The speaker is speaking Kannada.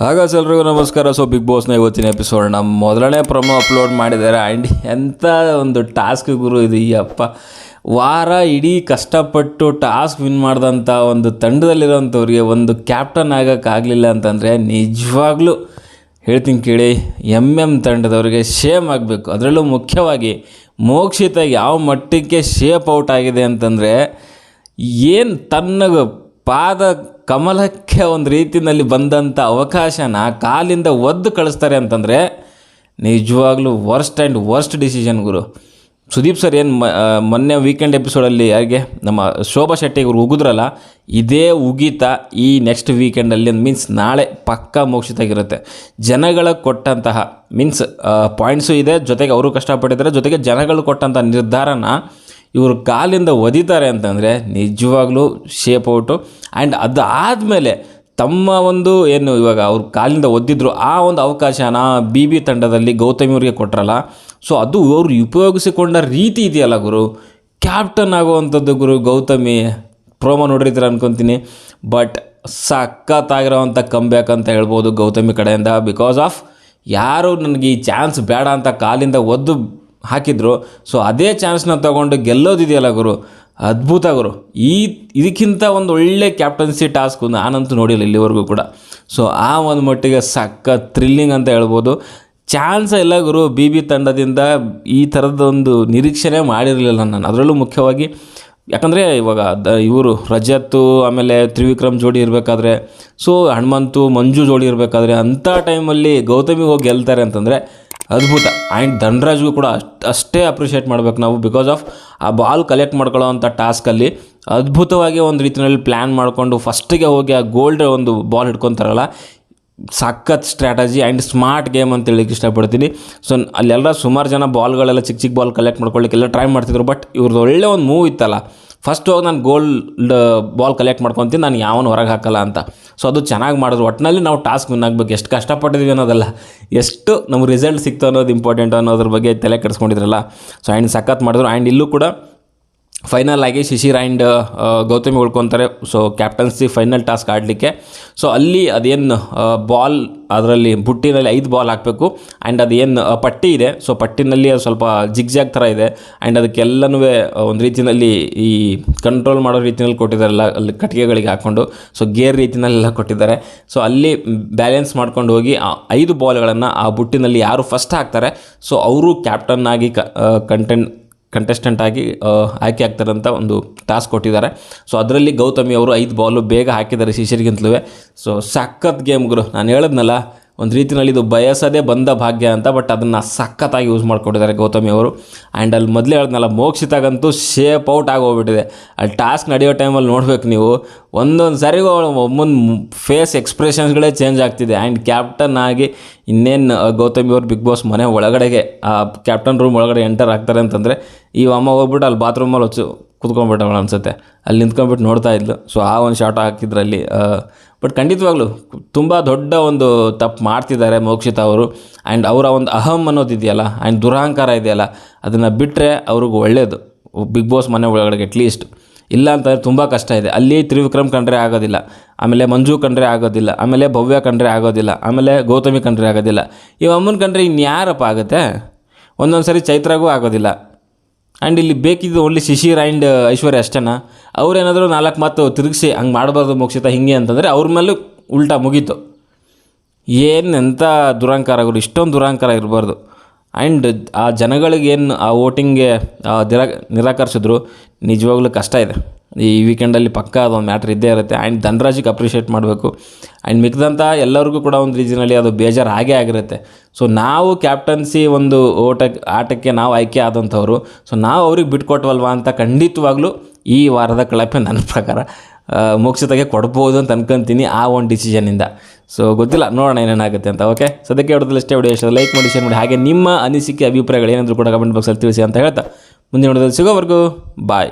ಹಾಗಾಸ್ ಎಲ್ರಿಗೂ ನಮಸ್ಕಾರ. ಸೊ ಬಿಗ್ ಬಾಸ್ನ ಇವತ್ತಿನ ಎಪಿಸೋಡ್ ನಮ್ಮ ಮೊದಲನೇ ಪ್ರೊಮೋ ಅಪ್ಲೋಡ್ ಮಾಡಿದ್ದಾರೆ. ಆ್ಯಂಡ್ ಎಂಥ ಒಂದು ಟಾಸ್ಕ್ ಗುರು ಇದು ಈ ಅಪ್ಪ ವಾರ ಇಡೀ ಕಷ್ಟಪಟ್ಟು ಟಾಸ್ಕ್ ವಿನ್ ಮಾಡಿದಂಥ ಒಂದು ತಂಡದಲ್ಲಿರೋಂಥವ್ರಿಗೆ ಒಂದು ಕ್ಯಾಪ್ಟನ್ ಆಗೋಕ್ಕಾಗಲಿಲ್ಲ ಅಂತಂದರೆ ನಿಜವಾಗ್ಲೂ ಹೇಳ್ತೀನಿ ಕೇಳಿ ಎಂ ಎಂ ತಂಡದವರಿಗೆ ಶೇಮ್ ಆಗಬೇಕು. ಅದರಲ್ಲೂ ಮುಖ್ಯವಾಗಿ ಮೋಕ್ಷಿತ ಯಾವ ಮಟ್ಟಕ್ಕೆ ಶೇಪ್ ಔಟ್ ಆಗಿದೆ ಅಂತಂದರೆ ಏನು ತನ್ನ ಪಾದ ಕಮಲಕ್ಕೆ ಒಂದು ರೀತಿಯಲ್ಲಿ ಬಂದಂಥ ಅವಕಾಶನ ಕಾಲಿಂದ ಒದ್ದು ಕಳಿಸ್ತಾರೆ ಅಂತಂದರೆ ನಿಜವಾಗ್ಲೂ ವರ್ಸ್ಟ್ ಆ್ಯಂಡ್ ವರ್ಸ್ಟ್ ಡಿಸಿಷನ್ ಗುರು. ಸುದೀಪ್ ಸರ್ ಏನು ಮೊನ್ನೆ ವೀಕೆಂಡ್ ಎಪಿಸೋಡಲ್ಲಿ ಹಾಗೆ ನಮ್ಮ ಶೋಭಾ ಶೆಟ್ಟಿ ಇವರು ಉಗಿದ್ರಲ್ಲ, ಇದೇ ಉಗಿತ ಈ ನೆಕ್ಸ್ಟ್ ವೀಕೆಂಡಲ್ಲಿ ಮೀನ್ಸ್ ನಾಳೆ ಪಕ್ಕಾ ಮೋಕ್ಷಿತಾಗಿರುತ್ತೆ ಜನಗಳ ಕೊಟ್ಟಂತಹ ಮೀನ್ಸ್ ಪಾಯಿಂಟ್ಸು ಇದೆ, ಜೊತೆಗೆ ಅವರು ಕಷ್ಟಪಟ್ಟಿದ್ದಾರೆ, ಜೊತೆಗೆ ಜನಗಳು ಕೊಟ್ಟಂಥ ನಿರ್ಧಾರನ ಇವರು ಕಾಲಿಂದ ಒದಿತಾರೆ ಅಂತಂದರೆ ನಿಜವಾಗ್ಲೂ ಶೇಪ್ ಔಟು ಆ್ಯಂಡ್ ಅದಾದಮೇಲೆ ತಮ್ಮ ಒಂದು ಏನು ಇವಾಗ ಅವ್ರು ಕಾಲಿಂದ ಒದ್ದಿದ್ರು ಆ ಒಂದು ಅವಕಾಶನ ಬಿ ಬಿ ತಂಡದಲ್ಲಿ ಗೌತಮಿ ಅವರಿಗೆ ಕೊಟ್ರಲ್ಲ. ಸೊ ಅದು ಅವರು ಉಪಯೋಗಿಸಿಕೊಂಡ ರೀತಿ ಇದೆಯಲ್ಲ ಗುರು? ಕ್ಯಾಪ್ಟನ್ ಆಗುವಂಥದ್ದು ಗುರು ಗೌತಮಿ. ಪ್ರೋಮೋ ನೋಡಿರ್ತೀರ ಅನ್ಕೊತೀನಿ. ಬಟ್ ಸಖತ್ತಾಗಿರೋವಂಥ ಕಮ್ಬ್ಯಾಕ್ ಅಂತ ಹೇಳ್ಬೋದು ಗೌತಮಿ ಕಡೆಯಿಂದ ಬಿಕಾಸ್ ಆಫ್ ಯಾರು ನನಗೆ ಈ ಚಾನ್ಸ್ ಬೇಡ ಅಂತ ಕಾಲಿಂದ ಒದ್ದು ಹಾಕಿದ್ರು. ಸೊ ಅದೇ ಚಾನ್ಸ್ನ ತಗೊಂಡು ಗೆಲ್ಲೋದಿದೆಯಲ್ಲ ಗುರು? ಅದ್ಭುತ ಗುರು. ಈ, ಇದಕ್ಕಿಂತ ಒಂದು ಒಳ್ಳೆ ಕ್ಯಾಪ್ಟನ್ಸಿ ಟಾಸ್ಕ್ ನಾನಂತೂ ನೋಡಿಲ್ಲ ಇಲ್ಲಿವರೆಗೂ ಕೂಡ. ಸೊ ಆ ಒಂದು ಮಟ್ಟಿಗೆ ಸಕ್ಕ ಥ್ರಿಲ್ಲಿಂಗ್ ಅಂತ ಹೇಳ್ಬೋದು. ಚಾನ್ಸ್ ಎಲ್ಲ ಗುರು ಬಿ ಬಿ ತಂಡದಿಂದ ಈ ಥರದ್ದೊಂದು ನಿರೀಕ್ಷೆನೇ ಮಾಡಿರಲಿಲ್ಲ ನಾನು. ಅದರಲ್ಲೂ ಮುಖ್ಯವಾಗಿ, ಯಾಕಂದರೆ ಇವಾಗ ದ, ಇವರು ರಜತ್ತು, ಆಮೇಲೆ ತ್ರಿವಿಕ್ರಮ್ ಜೋಡಿ ಇರಬೇಕಾದ್ರೆ ಸೊ ಹನುಮಂತು, ಮಂಜು ಜೋಡಿ ಇರಬೇಕಾದ್ರೆ, ಅಂಥ ಟೈಮಲ್ಲಿ ಗೌತಮಿಗೆ ಹೋಗಿ ಗೆಲ್ತಾರೆ ಅಂತಂದರೆ ಅದ್ಭುತ. ಆ್ಯಂಡ್ ಧನ್ರಾಜ್ಗೂ ಕೂಡ ಅಷ್ಟು ಅಪ್ರಿಷಿಯೇಟ್ ಮಾಡ್ಬೇಕು ನಾವು ಬಿಕಾಸ್ ಆಫ್ ಆ ಬಾಲ್ ಕಲೆಕ್ಟ್ ಮಾಡ್ಕೊಳ್ಳೋ ಅಂಥ ಟಾಸ್ಕಲ್ಲಿ ಅದ್ಭುತವಾಗಿ ಒಂದು ರೀತಿಯಲ್ಲಿ ಪ್ಲ್ಯಾನ್ ಮಾಡಿಕೊಂಡು ಫಸ್ಟಿಗೆ ಹೋಗಿ ಆ ಗೋಲ್ಡ್ ಒಂದು ಬಾಲ್ ಹಿಡ್ಕೊತಾರಲ್ಲ, ಸಖತ್ ಸ್ಟ್ರಾಟಜಿ ಆ್ಯಂಡ್ ಸ್ಮಾರ್ಟ್ ಗೇಮ್ ಅಂತ ಹೇಳಿಕ್ಕೆ ಇಷ್ಟಪಡ್ತೀನಿ. ಸೊ, ಅಲ್ಲೆಲ್ಲ ಸುಮಾರು ಜನ ಬಾಲ್ಗಳೆಲ್ಲ ಚಿಕ್ಕ ಚಿಕ್ಕ ಬಾಲ್ ಕಲೆಕ್ಟ್ ಮಾಡ್ಕೊಳ್ಳಿಕ್ಕೆಲ್ಲ ಟ್ರೈ ಮಾಡ್ತಿದ್ರು, ಬಟ್ ಇವ್ರದ್ದು ಒಳ್ಳೆ ಒಂದು ಮೂವ್ ಇತ್ತಲ್ಲ ಫಸ್ಟ್ ಹೋಗಿ ನಾನು ಗೋಲ್ಡ್ ಬಾಲ್ ಕಲೆಕ್ಟ್ ಮಾಡ್ಕೊತೀನಿ, ನಾನು ಯಾವನು ಹೊರಗೆ ಹಾಕಲ್ಲ ಅಂತ. ಸೊ ಅದು ಚೆನ್ನಾಗಿ ಮಾಡಿದ್ರು. ಒಟ್ಟಿನಲ್ಲಿ ನಾವು ಟಾಸ್ಕ್ ವಿನ್ ಆಗಬೇಕು. ಎಷ್ಟು ಕಷ್ಟಪಟ್ಟಿದ್ವಿ ಅನ್ನೋದಲ್ಲ. ಎಷ್ಟು ನಮ್ಗೆ ರಿಸಲ್ಟ್ ಸಿಕ್ತು ಅನ್ನೋದು ಇಂಪಾರ್ಟೆಂಟ್ ಅನ್ನೋದ್ರ ಬಗ್ಗೆ ತಲೆ ಕೆಡಿಸ್ಕೊಂಡಿದ್ರಲ್ಲ. ಸೊ ಆ್ಯಂಡ್ ಸಖತ್ ಮಾಡಿದ್ರು. ಆ್ಯಂಡ್ ಇಲ್ಲೂ ಕೂಡ ಫೈನಲ್ ಆಗಿ ಶಿಶಿರ್ ಆ್ಯಂಡ್ ಗೌತಮಿ ಉಳ್ಕೊತಾರೆ. ಸೊ ಕ್ಯಾಪ್ಟನ್ಸಿ ಫೈನಲ್ ಟಾಸ್ಕ್ ಆಡಲಿಕ್ಕೆ. ಸೊ ಅಲ್ಲಿ ಅದೇನು ಬಾಲ್ ಅದರಲ್ಲಿ, ಬುಟ್ಟಿನಲ್ಲಿ ಐದು ಬಾಲ್ ಹಾಕಬೇಕು. ಆ್ಯಂಡ್ ಅದೇನು ಪಟ್ಟಿ ಇದೆ. ಸೊ ಪಟ್ಟಿನಲ್ಲಿ ಅದು ಸ್ವಲ್ಪ ಜಿಗ್ಜಾಗ್ ಥರ ಇದೆ. ಆ್ಯಂಡ್ ಅದಕ್ಕೆಲ್ಲನೂ ಒಂದು ರೀತಿಯಲ್ಲಿ ಈ ಕಂಟ್ರೋಲ್ ಮಾಡೋ ರೀತಿಯಲ್ಲಿ ಕೊಟ್ಟಿದ್ದಾರೆಲ್ಲ ಅಲ್ಲಿ ಕಟ್ಟಿಗೆಗಳಿಗೆ ಹಾಕ್ಕೊಂಡು. ಸೊ ಗೇರ್ ರೀತಿಯಲ್ಲೆಲ್ಲ ಕೊಟ್ಟಿದ್ದಾರೆ. ಸೊ ಅಲ್ಲಿ ಬ್ಯಾಲೆನ್ಸ್ ಮಾಡ್ಕೊಂಡು ಹೋಗಿ, ಆ, ಐದು ಬಾಲ್ಗಳನ್ನು ಆ ಬುಟ್ಟಿನಲ್ಲಿ ಯಾರು ಫಸ್ಟ್ ಹಾಕ್ತಾರೆ. ಸೊ ಅವರು ಕ್ಯಾಪ್ಟನ್ ಆಗಿ ಕಂಟೆಂಟ್ ಕಂಟೆಸ್ಟೆಂಟ್ ಆಗಿ ಆಯ್ಕೆ ಆಗ್ತಾರಂತ ಒಂದು ಟಾಸ್ಕ್ ಕೊಟ್ಟಿದ್ದಾರೆ. ಸೊ ಅದರಲ್ಲಿ ಗೌತಮಿ ಅವರು ಐದು ಬಾಲು ಬೇಗ ಹಾಕಿದ್ದಾರೆ ಶಿಶಿರ್ಗಿಂತಲೂ. ಸೊ ಸಖತ್ ಗೇಮ್ ನಾನು ಹೇಳಿದ್ನಲ್ಲ ಒಂದು ರೀತಿಯಲ್ಲಿ ಇದು ಬಯಸದೇ ಬಂದ ಭಾಗ್ಯ ಅಂತ ಬಟ್ ಅದನ್ನು ಸಖತ್ತಾಗಿ ಯೂಸ್ ಮಾಡ್ಕೊಂಡಿದ್ದಾರೆ ಗೌತಮಿ ಅವರು. ಆ್ಯಂಡ್ ಅಲ್ಲಿ ಮೊದಲೇ ಹೇಳಿದ್ನಲ್ಲ, ಮೋಕ್ಷಿತಾಗಂತೂ ಶೇಪ್ ಔಟ್ ಆಗೋಗ್ಬಿಟ್ಟಿದೆ. ಅಲ್ಲಿ ಟಾಸ್ಕ್ ನಡೆಯೋ ಟೈಮಲ್ಲಿ ನೋಡ್ಬೇಕು ನೀವು. ಒಂದೊಂದು ಸಾರಿಗೂ ಒಮ್ಮೊಂದು ಫೇಸ್ ಎಕ್ಸ್ಪ್ರೆಷನ್ಸ್ಗಳೇ ಚೇಂಜ್ ಆಗ್ತಿದೆ. ಆ್ಯಂಡ್ ಕ್ಯಾಪ್ಟನ್ ಆಗಿ ಇನ್ನೇನು ಗೌತಮಿ ಅವರು ಬಿಗ್ ಬಾಸ್ ಮನೆ ಒಳಗಡೆಗೆ, ಆ ಕ್ಯಾಪ್ಟನ್ ರೂಮ್ ಒಳಗಡೆ ಎಂಟರ್ ಆಗ್ತಾರೆ ಅಂತಂದರೆ, ಈ ಅಮ್ಮ ಹೋಗ್ಬಿಟ್ಟು ಅಲ್ಲಿ ಬಾತ್ರೂಮಲ್ಲಿ ಹೊಚ್ಚು. ಕುತ್ಕೊಂಡ್ಬಿಟ್ಟವಳು ಅನ್ಸುತ್ತೆ. ಅಲ್ಲಿ ನಿಂತ್ಕೊಂಡ್ಬಿಟ್ಟು ನೋಡ್ತಾ ಇದ್ಲು. ಸೊ ಆ ಒಂದು ಶಾಟ್ ಹಾಕಿದ್ರಲ್ಲಿ ಬಟ್ ಖಂಡಿತವಾಗ್ಲೂ ತುಂಬ ದೊಡ್ಡ ಒಂದು ತಪ್ಪು ಮಾಡ್ತಿದ್ದಾರೆ ಮೋಕ್ಷಿತ ಅವರು. ಆ್ಯಂಡ್ ಅವರ ಒಂದು ಅಹಂ ಅನ್ನೋದಿದೆಯಲ್ಲ ಆ್ಯಂಡ್ ದುರಹಂಕಾರ ಇದೆಯಲ್ಲ, ಅದನ್ನು ಬಿಟ್ಟರೆ ಅವ್ರಿಗೆ ಒಳ್ಳೆಯದು ಬಿಗ್ ಬಾಸ್ ಮನೆ ಒಳಗಡೆ ಅಟ್ಲೀಸ್ಟ್ ಇಲ್ಲ ಅಂತಂದರೆ ತುಂಬ ಕಷ್ಟ ಇದೆ. ಅಲ್ಲಿ ತ್ರಿವಿಕ್ರಮ್ ಕಂಡ್ರೆ ಆಗೋದಿಲ್ಲ. ಆಮೇಲೆ ಮಂಜು ಕಂಡ್ರೆ ಆಗೋದಿಲ್ಲ. ಆಮೇಲೆ ಭವ್ಯ ಕಂಡ್ರೆ ಆಗೋದಿಲ್ಲ. ಆಮೇಲೆ ಗೌತಮಿ ಕಂಡ್ರೆ ಆಗೋದಿಲ್ಲ. ಈ ಅಮ್ಮನ ಕಂಡ್ರೆ ಇನ್ಯಾರಪ್ಪ ಆಗುತ್ತೆ? ಒಂದೊಂದು ಸರಿ ಚೈತ್ರಾಗೂ ಆಗೋದಿಲ್ಲ. ಆ್ಯಂಡ್ ಇಲ್ಲಿ ಬೇಕಿದ್ದು ಓನ್ಲಿ ಶಿಶಿರ್ ಆ್ಯಂಡ್ ಐಶ್ವರ್ಯ ಅಷ್ಟೇನಾ? ಅವ್ರೇನಾದರೂ ನಾಲ್ಕು ಮಾತು ತಿರುಗಿಸಿ, ಹಂಗೆ ಮಾಡಬಾರ್ದು ಮೋಕ್ಷಿತ ಹಿಂಗೆ ಅಂತಂದರೆ ಅವ್ರ ಮೇಲೂ ಉಲ್ಟಾ ಮುಗೀತು. ಏನು ಎಂಥ ದುರಹಂಕಾರ ಅವರು ಇಷ್ಟೊಂದು ದುರಂಕಾರ ಇರಬಾರ್ದು. ಆ್ಯಂಡ್ ಆ ಜನಗಳಿಗೇನು ಆ ವೋಟಿಂಗ್ಗೆ ದಿರ, ನಿರಾಕರಿಸಿದ್ರು, ನಿಜವಾಗ್ಲೂ ಕಷ್ಟ ಇದೆ. ಈ ವೀಕೆಂಡಲ್ಲಿ ಪಕ್ಕ ಅದೊಂದು ಮ್ಯಾಟ್ರ್ ಇದ್ದೇ ಇರುತ್ತೆ. ಆ್ಯಂಡ್ ಧನರಾಜಿಗೆ ಅಪ್ರಿಷಿಯೇಟ್ ಮಾಡಬೇಕು. ಆ್ಯಂಡ್ ಮಿಕ್ಕಿದಂಥ ಎಲ್ಲರಿಗೂ ಕೂಡ ಒಂದು ರೀತಿಯಲ್ಲಿ ಅದು ಬೇಜಾರು ಆಗೇ ಆಗಿರುತ್ತೆ. ಸೊ ನಾವು ಕ್ಯಾಪ್ಟನ್ಸಿ ಒಂದು ಓಟಕ್ಕೆ ಆಟಕ್ಕೆ ನಾವು ಆಯ್ಕೆ ಆದಂಥವ್ರು. ಸೊ ನಾವು ಅವ್ರಿಗೆ ಬಿಟ್ಕೊಟ್ವಲ್ವಾ ಅಂತ ಖಂಡಿತವಾಗ್ಲೂ ಈ ವಾರದ ಕಳಪೆ ನನ್ನ ಪ್ರಕಾರ ಮೋಕ್ಷತೆಗೆ ಕೊಡ್ಬೋದು ಅಂತ ಅನ್ಕೊಂತೀನಿ ಆ ಒಂದು ಡಿಸಿಷನಿಂದ ಸೊ ಗೊತ್ತಿಲ್ಲ, ನೋಡೋಣ ಏನೇನಾಗುತ್ತೆ ಅಂತ ಓಕೆ ಸದ್ಯಕ್ಕೆ ಹೊಡೆದಲ್ಲಿ ಇಷ್ಟೇ ವಿಡಿಯೋ ಇಷ್ಟ ಲೈಕ್ ಮಾಡಿ ಶೇರ್ ಮಾಡಿ. ಹಾಗೆ ನಿಮ್ಮ ಅನಿಸಿಕೆ, ಅಭಿಪ್ರಾಯಗಳು ಏನಾದರೂ ಕೂಡ ಕಮೆಂಟ್ ಬಾಕ್ಸಲ್ಲಿ ತಿಳಿಸಿ ಅಂತ ಹೇಳ್ತಾ, ಮುಂದಿನ ಹೊಡೆದಲ್ಲಿ ಸಿಗೋವರೆಗೂ ಬಾಯ್